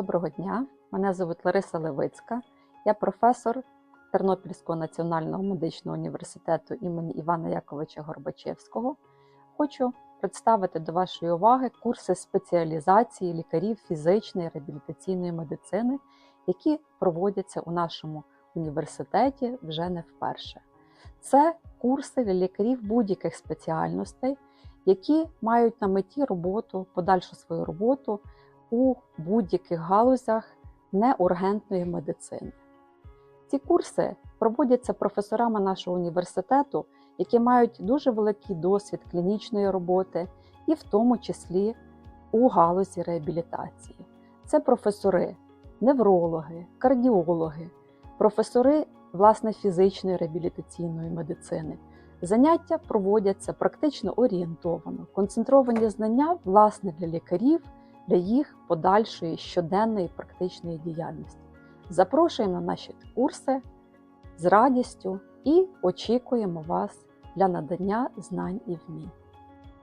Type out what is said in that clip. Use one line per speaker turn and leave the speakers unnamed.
Доброго дня, мене звуть Лариса Левицька. Я професор Тернопільського національного медичного університету імені Івана Яковича Горбачевського. Хочу представити до вашої уваги курси спеціалізації лікарів фізичної реабілітаційної медицини, які проводяться у нашому університеті вже не вперше. Це курси для лікарів будь-яких спеціальностей, які мають на меті роботу, подальшу свою роботу у будь-яких галузях неургентної медицини. Ці курси проводяться професорами нашого університету, які мають дуже великий досвід клінічної роботи, і в тому числі у галузі реабілітації. Це професори, неврологи, кардіологи, професори власне фізичної реабілітаційної медицини. Заняття проводяться практично орієнтовано, концентровані знання власне для лікарів для їх подальшої щоденної практичної діяльності. Запрошуємо на наші курси з радістю і очікуємо вас для надання знань і вмінь.